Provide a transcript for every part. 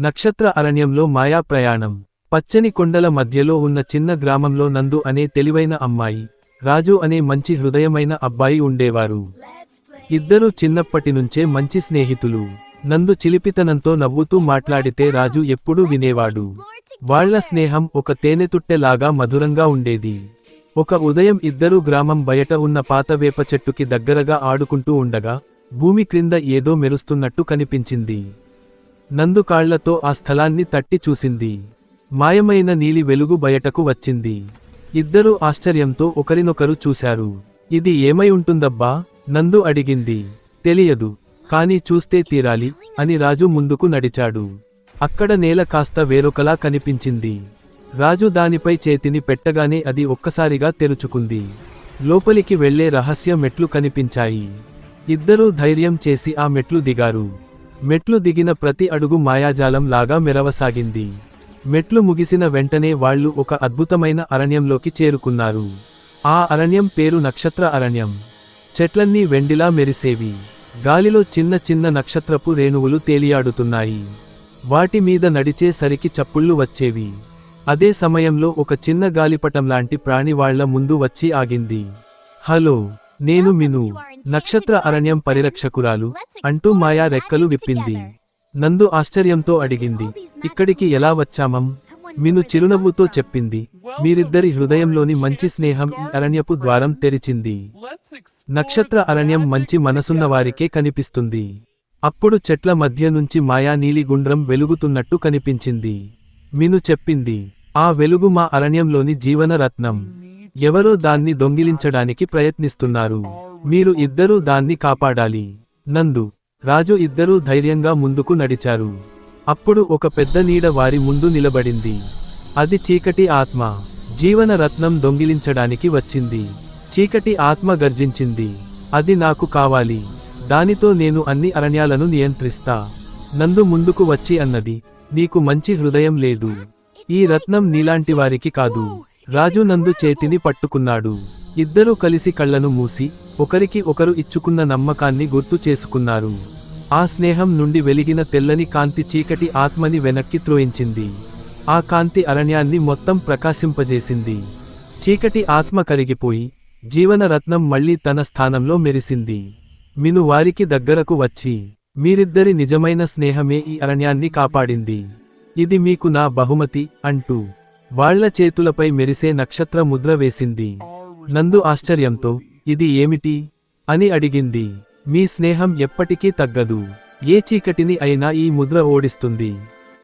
నక్షత్ర అరణ్యంలో మాయా ప్రయాణం. పచ్చని కొండల మధ్యలో ఉన్న చిన్న గ్రామంలో నందు అనే తెలివైన అమ్మాయి రాజు అనే మంచి హృదయమైన అబ్బాయి ఉండేవారు. ఇద్దరూ చిన్నప్పటి నుంచే మంచి స్నేహితులు. నందు చిలిపితనంతో నవ్వుతూ మాట్లాడితే రాజు ఎప్పుడూ వినేవాడు. వాళ్ళ స్నేహం ఒక తేనెతుట్టెలాగా మధురంగా ఉండేది. ఒక ఉదయం ఇద్దరూ గ్రామం బయట ఉన్న పాత వేప చెట్టుకి దగ్గరగా ఆడుకుంటూ ఉండగా భూమి క్రింద ఏదో మెరుస్తున్నట్టు కనిపించింది. నందు కాళ్ళతో ఆ స్థలాన్ని తట్టి చూసింది. మాయమైన నీలి వెలుగు బయటకు వచ్చింది. ఇద్దరూ ఆశ్చర్యంతో ఒకరినొకరు చూశారు. ఇది ఏమై ఉంటుందబ్బా? నందు అడిగింది. తెలియదు. కానీ చూస్తే తీరాలి అని రాజు ముందుకు నడిచాడు. అక్కడ నేల కాస్త వేరొకలా కనిపించింది. రాజు దానిపై చేతిని పెట్టగానే అది ఒక్కసారిగా తెరుచుకుంది. లోపలికి వెళ్ళే రహస్య మెట్లు కనిపించాయి. ఇద్దరూ ధైర్యం చేసి ఆ మెట్లు దిగారు. మెట్లు దిగిన ప్రతి అడుగు మాయాజాలం లాగా మెరవసాగింది. మెట్లు ముగిసిన వెంటనే వాళ్ళు ఒక అద్భుతమైన అరణ్యంలోకి చేరుకున్నారు. ఆ అరణ్యం పేరు నక్షత్ర అరణ్యం. చెట్లన్నీ వెండిలా మెరిసేవి. గాలిలో చిన్న చిన్న నక్షత్రపు రేణువులు తేలియాడుతున్నాయి. వాటి మీద నడిచేసరికి చప్పుళ్ళు వచ్చేవి. అదే సమయంలో ఒక చిన్న గాలిపటంలాంటి ప్రాణి వాళ్ళ ముందు వచ్చి ఆగింది. హలో నేను మిను. నక్షత్ర అరణ్యం పరిరక్షకురాలు అంటూ మాయా రెక్కలు విప్పింది. నందు ఆశ్చర్యంతో అడిగింది ఇక్కడికి ఎలా వచ్చామం? మీను చిరునవ్వుతో చెప్పింది మీరిద్దరి హృదయంలోని మంచి స్నేహం ఈ అరణ్యపు ద్వారం తెరిచింది. నక్షత్ర అరణ్యం మంచి మనసున్న వారికే కనిపిస్తుంది. అప్పుడు చెట్ల మధ్య నుంచి మాయా నీలిగుండ్రం వెలుగుతున్నట్టు కనిపించింది. మీను చెప్పింది ఆ వెలుగు మా అరణ్యంలోని జీవనరత్నం. ఎవరో దాన్ని దొంగిలించడానికి ప్రయత్నిస్తున్నారు. మీరు ఇద్దరూ దాన్ని కాపాడాలి. నందు రాజు ఇద్దరూ ధైర్యంగా ముందుకు నడిచారు. అప్పుడు ఒక పెద్ద నీడ వారి ముందు నిలబడింది. అది చీకటి ఆత్మ జీవన రత్నం దొంగిలించడానికి వచ్చింది. చీకటి ఆత్మ గర్జించింది. అది నాకు కావాలి. దానితో నేను అన్ని అరణ్యాలను నియంత్రిస్తా. నందు ముందుకు వచ్చి అన్నది నీకు మంచి హృదయం లేదు. ఈ రత్నం నీలాంటి వారికి కాదు. రాజు నందు చేతిని పట్టుకున్నాడు. ఇద్దరూ కలిసి కళ్ళను మూసి ఒకరికి ఒకరు ఇచ్చుకున్న నమ్మకాన్ని గుర్తు చేసుకున్నారు. ఆ స్నేహం నుండి వెలిగిన తెల్లని కాంతి చీకటి ఆత్మని వెనక్కి త్రోయించింది. ఆ కాంతి అరణ్యాన్ని మొత్తం ప్రకాశింపజేసింది. చీకటి ఆత్మ కరిగిపోయి జీవనరత్నం మళ్ళీ మళ్ళీ తన స్థానంలో మెరిసింది. మిను వారికి దగ్గరకు వచ్చి మీరిద్దరి నిజమైన స్నేహమే ఈ అరణ్యాన్ని కాపాడింది. ఇది మీకు నా బహుమతి అంటూ వాళ్ళ చేతులపై మెరిసే నక్షత్ర ముద్ర వేసింది. నందు ఆశ్చర్యంతో ఇది ఏమిటి? అని అడిగింది. మీ స్నేహం ఎప్పటికీ తగ్గదు. ఏ చీకటిని అయినా ఈ ముద్ర ఓడిస్తుంది.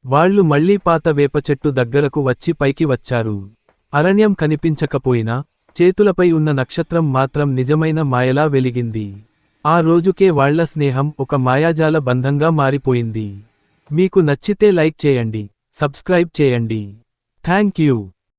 వాళ్ళు మళ్ళీ పాత వేప చెట్టు దగ్గరకు వచ్చి పైకి వచ్చారు. అరణ్యం కనిపించకపోయినా చేతులపై ఉన్న నక్షత్రం మాత్రం నిజమైన మాయలా వెలిగింది. ఆ రోజుకే వాళ్ళ స్నేహం ఒక మాయాజాల బంధంగా మారిపోయింది. మీకు నచ్చితే లైక్ చేయండి సబ్స్క్రైబ్ చేయండి. Thank you.